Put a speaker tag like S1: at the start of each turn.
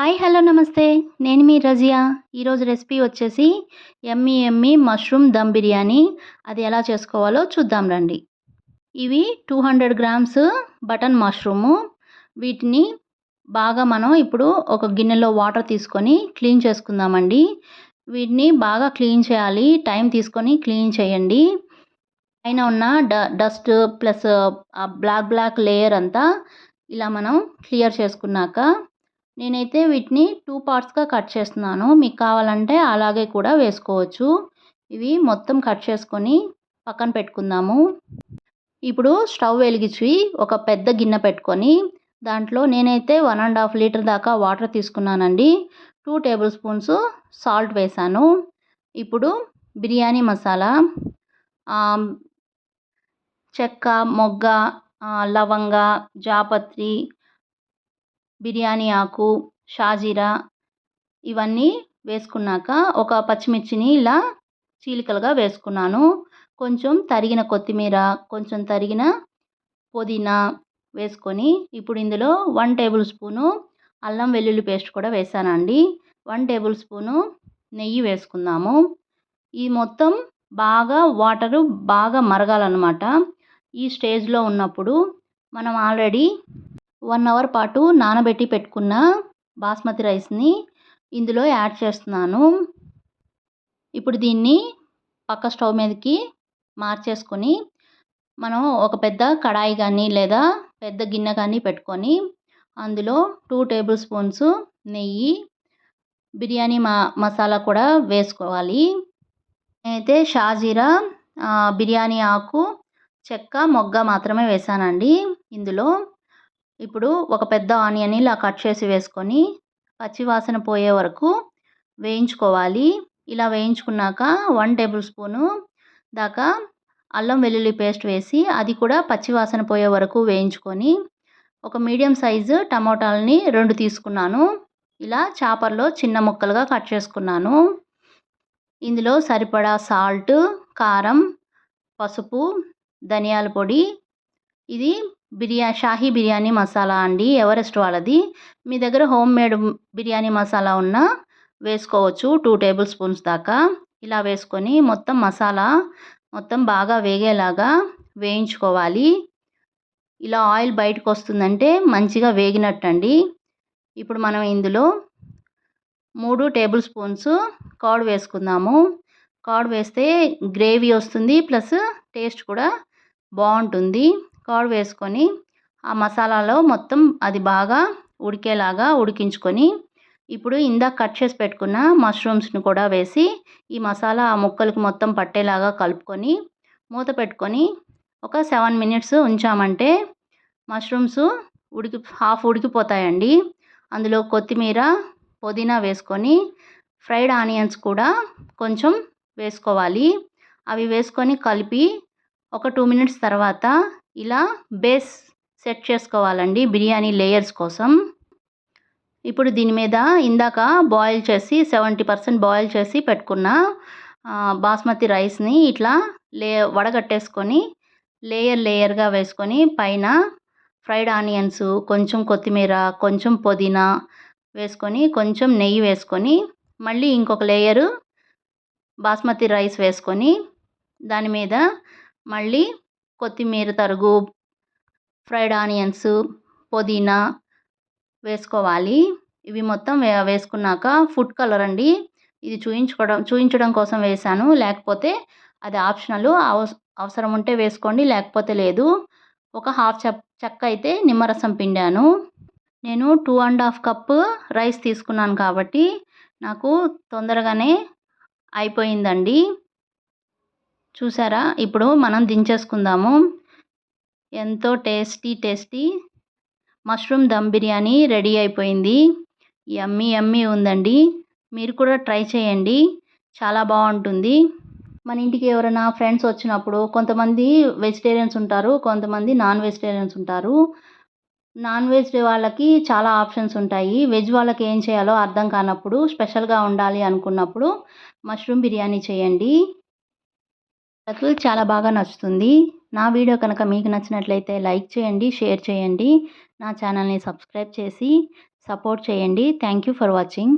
S1: Hi hello నమస్తే. నేను మీ రజియా. ఈరోజు రెసిపీ వచ్చేసి yummy yummy mushroom dum biryani. అది ఎలా చేసుకోవాలో చూద్దాం రండి. ఇవి two hundred grams button mushroom. వీటిని బాగా మనం ఇప్పుడు ఒక గిన్నెలో వాటర్ తీసుకొని క్లీన్ చేసుకుందామండి. వీటిని బాగా క్లీన్ చేయాలి. టైం తీసుకొని క్లీన్ చేయండి. పైన ఉన్న డ డస్ట్ ప్లస్ ఆ బ్లాక్ బ్లాక్ లేయర్ అంతా ఇలా మనం క్లియర్ చేసుకున్నాక నేనైతే వీటిని టూ పార్ట్స్గా కట్ చేస్తున్నాను. మీకు కావాలంటే అలాగే కూడా వేసుకోవచ్చు. ఇవి మొత్తం కట్ చేసుకొని పక్కన పెట్టుకుందాము. ఇప్పుడు స్టవ్ వెలిగించి ఒక పెద్ద గిన్నె పెట్టుకొని దాంట్లో నేనైతే వన్ అండ్ హాఫ్ లీటర్ దాకా వాటర్ తీసుకున్నానండి. టూ టేబుల్ స్పూన్స్ సాల్ట్ వేసాను. ఇప్పుడు బిర్యానీ మసాలా చెక్క మొగ్గ లవంగ జాపత్రి బిర్యానీ ఆకు షాజీరా ఇవన్నీ వేసుకున్నాక ఒక పచ్చిమిర్చిని ఇలా చీలికలుగా వేసుకున్నాను. కొంచెం తరిగిన కొత్తిమీర కొంచెం తరిగిన పుదీనా వేసుకొని ఇప్పుడు ఇందులో వన్ టేబుల్ స్పూను అల్లం వెల్లుల్లి పేస్ట్ కూడా వేసానండి. వన్ టేబుల్ స్పూను నెయ్యి వేసుకుందాము. ఈ మొత్తం బాగా వాటరు బాగా మరగాలన్నమాట. ఈ స్టేజ్లో ఉన్నప్పుడు మనం ఆల్రెడీ వన్ అవర్ పాటు నానబెట్టి పెట్టుకున్న బాస్మతి రైస్ని ఇందులో యాడ్ చేస్తున్నాను. ఇప్పుడు దీన్ని పక్క స్టవ్ మీదకి మార్చేసుకొని మనం ఒక పెద్ద కడాయి కానీ లేదా పెద్ద గిన్నె కానీ పెట్టుకొని అందులో టూ టేబుల్ స్పూన్స్ నెయ్యి బిర్యానీ మా మసాలా కూడా వేసుకోవాలి. నేనైతే షాజీరా బిర్యానీ ఆకు చెక్క మొగ్గ మాత్రమే వేసానండి ఇందులో. ఇప్పుడు ఒక పెద్ద ఆనియన్ ఇలా కట్ చేసి వేసుకొని పచ్చివాసన పోయే వరకు వేయించుకోవాలి. ఇలా వేయించుకున్నాక వన్ టేబుల్ స్పూను దాకా అల్లం వెల్లుల్లి పేస్ట్ వేసి అది కూడా పచ్చివాసన పోయే వరకు వేయించుకొని ఒక మీడియం సైజు టమోటాలని రెండు తీసుకున్నాను. ఇలా చాపర్లో చిన్న ముక్కలుగా కట్ చేసుకున్నాను. ఇందులో సరిపడా సాల్ట్ కారం పసుపు ధనియాల పొడి ఇది బిర్యా షాహీ బిర్యానీ మసాలా అండి. ఎవరెస్ట్ వాళ్ళది. మీ దగ్గర హోమ్ మేడ్ బిర్యానీ మసాలా ఉన్నా వేసుకోవచ్చు. టూ టేబుల్ స్పూన్స్ దాకా. ఇలా వేసుకొని మొత్తం మసాలా మొత్తం బాగా వేగేలాగా వేయించుకోవాలి. ఇలా ఆయిల్ బయటకు వస్తుందంటే మంచిగా వేగినట్టండి. ఇప్పుడు మనం ఇందులో మూడు టేబుల్ స్పూన్స్ కర్డ్ వేసుకుందాము. కర్డ్ వేస్తే గ్రేవీ వస్తుంది. ప్లస్ టేస్ట్ కూడా బాగుంటుంది. కర్డ్ వేసుకొని ఆ మసాలాలో మొత్తం అది బాగా ఉడికేలాగా ఉడికించుకొని ఇప్పుడు ఇందాక కట్ చేసి పెట్టుకున్న మష్రూమ్స్ని కూడా వేసి ఈ మసాలా ఆ ముక్కలకు మొత్తం పట్టేలాగా కలుపుకొని మూత పెట్టుకొని ఒక సెవెన్ మినిట్స్ ఉంచామంటే మష్రూమ్స్ ఉడికి హాఫ్ ఉడికిపోతాయండి. అందులో కొత్తిమీర పుదీనా వేసుకొని ఫ్రైడ్ ఆనియన్స్ కూడా కొంచెం వేసుకోవాలి. అవి వేసుకొని కలిపి ఒక టూ మినిట్స్ తర్వాత ఇలా బేస్ సెట్ చేసుకోవాలండి బిర్యానీ లేయర్స్ కోసం. ఇప్పుడు దీని మీద ఇందాక బాయిల్ చేసి సెవెంటీ పర్సెంట్ బాయిల్ చేసి పెట్టుకున్న బాస్మతి రైస్ని ఇట్లా లే వడగట్టేసుకొని లేయర్ లేయర్గా వేసుకొని పైన ఫ్రైడ్ ఆనియన్స్ కొంచెం కొత్తిమీర కొంచెం పుదీనా వేసుకొని కొంచెం నెయ్యి వేసుకొని మళ్ళీ ఇంకొక లేయరు బాస్మతి రైస్ వేసుకొని దాని మీద మళ్ళీ కొత్తిమీర తరుగు ఫ్రైడ్ ఆనియన్స్ పుదీనా వేసుకోవాలి. ఇవి మొత్తం వే వేసుకున్నాక ఫుడ్ కలర్ అండి. ఇది చూయించుకోవడం చూయించడం కోసం వేసాను. లేకపోతే అది ఆప్షనల్ అవసరం ఉంటే వేసుకోండి లేకపోతే లేదు. ఒక హాఫ్ చెప్ చెక్క అయితే నిమ్మరసం పిండాను. నేను two and half cup rice తీసుకున్నాను కాబట్టి నాకు తొందరగానే అయిపోయిందండి. చూసారా? ఇప్పుడు మనం దించేసుకుందాము. ఎంతో tasty tasty mushroom dum biryani ready అయిపోయింది. యమ్మీ యమ్మీ ఉందండి. మీరు కూడా ట్రై చేయండి. చాలా బాగుంటుంది. మన ఇంటికి ఎవరైనా ఫ్రెండ్స్ వచ్చినప్పుడు కొంతమంది వెజిటేరియన్స్ ఉంటారు కొంతమంది నాన్ వెజిటేరియన్స్ ఉంటారు. నాన్ వెజ్ వాళ్ళకి చాలా ఆప్షన్స్ ఉంటాయి. వెజ్ వాళ్ళకి ఏం చేయాలో అర్థం కానప్పుడు స్పెషల్గా ఉండాలి అనుకున్నప్పుడు మష్రూమ్ బిర్యానీ చేయండి. వాళ్ళకు చాలా బాగా నచ్చుతుంది. నా వీడియో కనుక మీకు నచ్చినట్లయితే లైక్ చేయండి షేర్ చేయండి. నా ఛానల్ని సబ్స్క్రైబ్ చేసి సపోర్ట్ చేయండి. Thank you for watching.